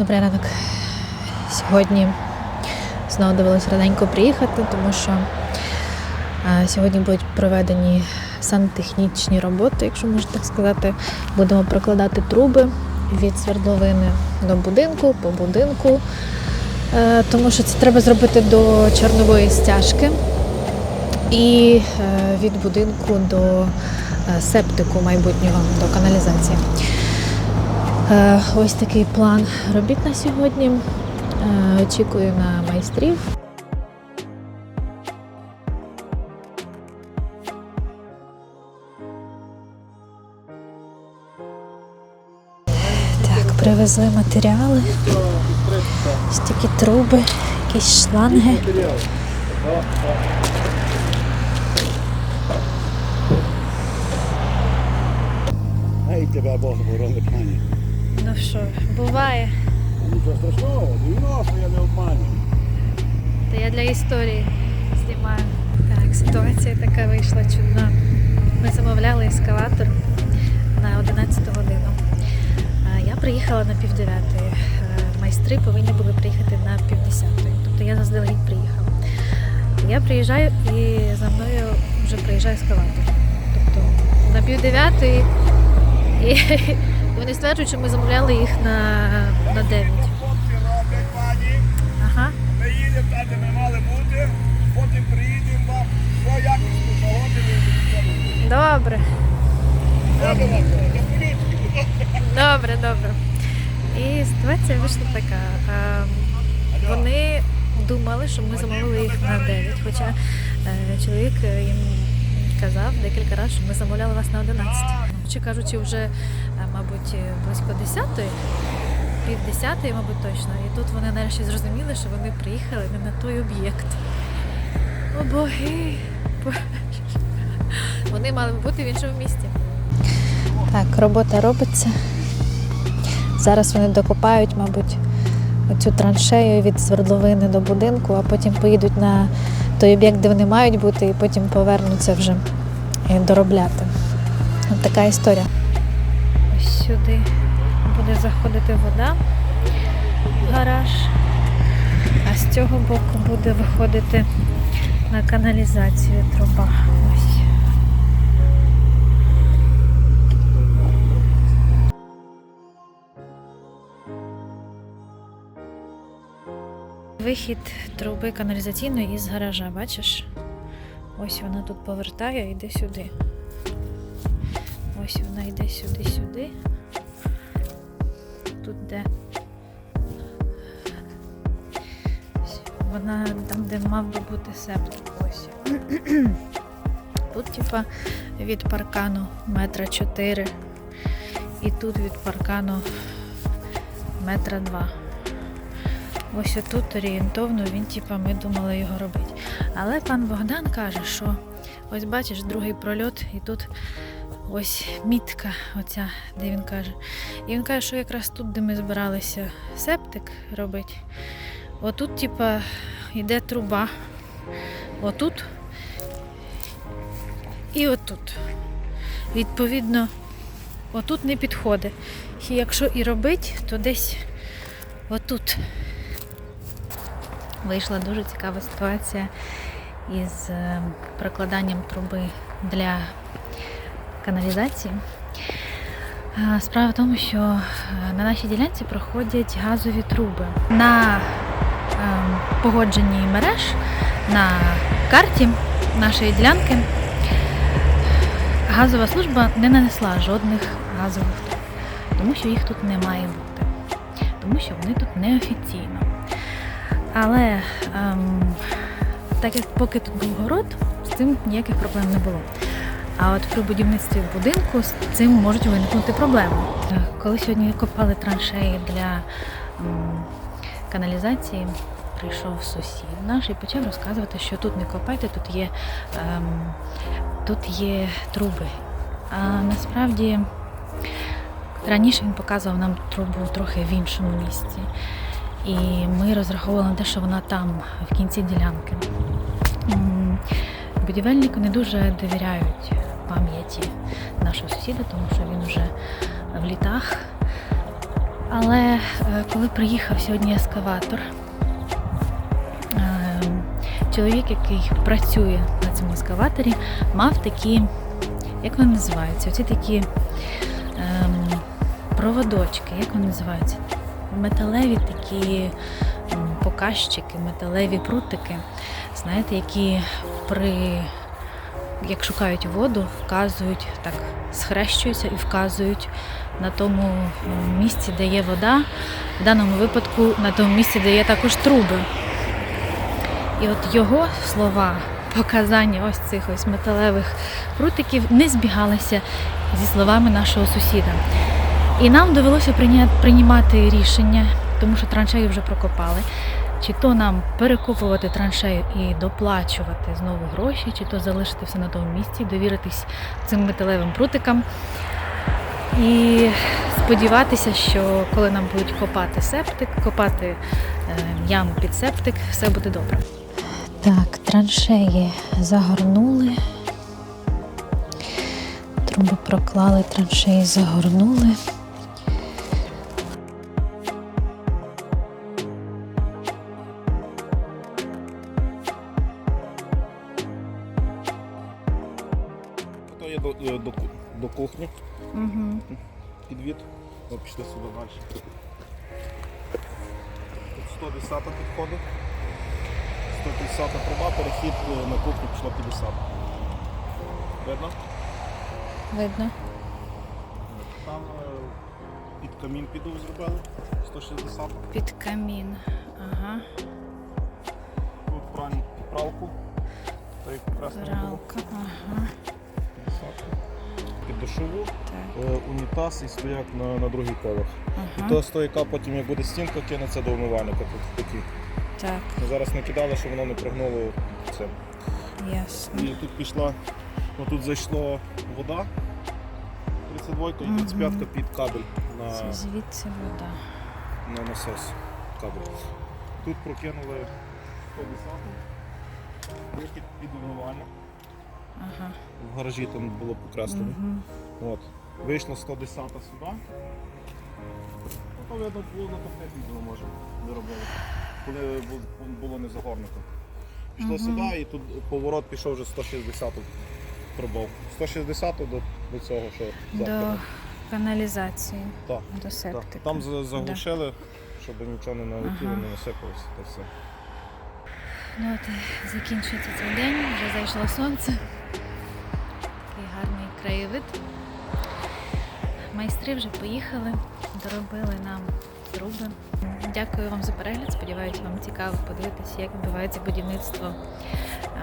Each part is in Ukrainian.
Добрий ранок. Сьогодні знову довелося раненько приїхати, тому що е, сьогодні будуть проведені сантехнічні роботи, якщо можна так сказати. Будемо прокладати труби від свердловини до будинку, по будинку, Е, тому що це треба зробити до чорнової стяжки і е, від будинку до септику майбутнього, до каналізації. Е, Ось такий план робіт на сьогодні. Е, Очікую на майстрів. Так, привезли матеріали. Ось такі труби, якісь шланги. Ай, тебе Бог боронить, пані. Ну що, буває. Нічого страшного, 90 я не обманюю. Та я для історії знімаю. Так, ситуація така вийшла чудна. Ми замовляли ескалатор на 11 годину. Я приїхала на пів дев'ятої. Е, Майстри повинні були приїхати на пів десятої. Тобто я заздалегідь приїхала. Я приїжджаю і за мною вже приїжджає ескалатор. Тобто на пів дев'ятої і вони стверджують, що ми замовляли їх на, на 9. Хлопці роблять, пані. Ага. Ми їдемо там, де ми мали бути, потім приїдемо вам, що якісно погодили і все буде. Добре. Добре. Добре, добре. І ситуація вийшла така. Ем, Вони думали, що ми замовили їх на 9, хоча е, чоловік е, їм казав декілька разів, що ми замовляли вас на 11. Чи кажучи, вже, е, мабуть, е, близько 10 пів 10 мабуть, точно. І тут вони нарешті зрозуміли, що вони приїхали не на той об'єкт. О боги! Вони мали бути в іншому місті. Так, робота робиться. Зараз вони докопають, мабуть, оцю траншею від свердловини до будинку, а потім поїдуть на той об'єкт, де вони мають бути, і потім повернуться вже е, доробляти. Така історія. Ось сюди буде заходити вода в гараж, а з цього боку буде виходити на каналізацію труба. Вихід труби каналізаційної із гаража, бачиш? Ось вона тут повертає і йде сюди. Ось вона йде сюди-сюди. Тут де. Вона там, де мав би бути септик. Ось. Тут, типа, від паркану метра чотири. І тут від паркану метра два. Ось отут орієнтовно він, типа, ми думали його робити. Але пан Богдан каже, що ось бачиш другий прольот, і тут ось мітка, оця, де він каже. І він каже, що якраз тут, де ми збиралися септик робити, отут, типа, йде труба. Отут і отут. Відповідно, отут не підходить. І якщо і робити, то десь отут вийшла дуже цікава ситуація із е, прокладанням труби для каналізації. Справа в тому, що е, на нашій ділянці проходять газові труби. На е, погодженні мереж на карті нашої ділянки газова служба не нанесла жодних газових труб, тому що їх тут не має бути, тому що вони тут неофіційно. Але ем, так як поки тут був город, з цим ніяких проблем не було. А от при будівництві будинку з цим можуть виникнути проблеми. Коли сьогодні копали траншеї для каналізації, прийшов сусід наш і почав розказувати, що тут не копайте, тут є, ем, тут є труби. А насправді раніше він показував нам трубу трохи в іншому місці. І ми розраховували на те, що вона там, в кінці ділянки. Будівельнику не дуже довіряють пам'яті нашого сусіда, тому що він вже в літах Але е, коли приїхав сьогодні ескаватор, е, чоловік, який працює на цьому ескаваторі, мав такі, як вони називаються? Оці такі ем, проводочки, як вони називаються? Металеві такі показчики, металеві прутики, знаєте, які при як шукають воду, вказують, так схрещуються і вказують на тому місці, де є вода, в даному випадку на тому місці, де є також труби. І от його слова, показання ось цих ось металевих прутиків не збігалися зі словами нашого сусіда. І нам довелося прийня- приймати рішення, тому що траншею вже прокопали. Чи то нам перекопувати траншею і доплачувати знову гроші, чи то залишити все на тому місці, довіритись цим металевим прутикам. І сподіватися, що коли нам будуть копати септик, копати е, яму під септик, все буде добре. Так, траншеї загорнули. Труби проклали, траншеї загорнули. То є до, до, до, до кухні Угу. підвід. Ми пішли сюди далі. Тут 110 підходить. 150 труба, перехід е, на кухню пішло 50. Видно? Видно. Там е, під камін піду зробили. 160. Під камін. Ага. Тут пральну підправку. Та як пресно було. Пралка. Ага. 50. Душову, Так. е, унітаз і стояк на, на другий поверх. І Ага. то стояка потім, як буде стінка, кинеться до умивальника. Тут такі. Так, Ми зараз не кидали, щоб воно не прогнуло це. ясно. І тут пішла, ну тут зайшла вода. 32 і Мгм. 35 під кабель на, Це звідси вода. на насос. Кабель. Тут прокинули 110 вихід під умивальник. Ага. В гаражі там було покреслено. Угу. От. Вийшло 110 сюди. Ну, видно було на відео, може, виробили. Коли було не загорнуто. Пішло Мгм. сюди і тут поворот пішов вже 160 пробов. 160 до, до цього, що До каналізації, Так, до так. септика. Там за- заглушили, щоб нічого не налетіло, Ага. не насипалося. Та все. Ну от закінчується цей день, вже зайшло сонце. Краєвид. Майстри вже поїхали, доробили нам труби. Дякую вам за перегляд. Сподіваюся, вам цікаво подивитися, як відбувається будівництво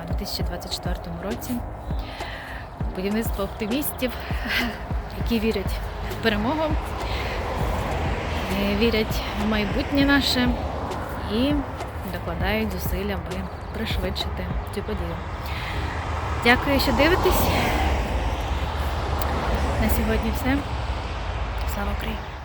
у 2024 році. Будівництво оптимістів, які вірять в перемогу, вірять в майбутнє наше і докладають зусиль, аби пришвидшити цю подію. Дякую, що дивитесь. На сьогодні все. Слава Україні!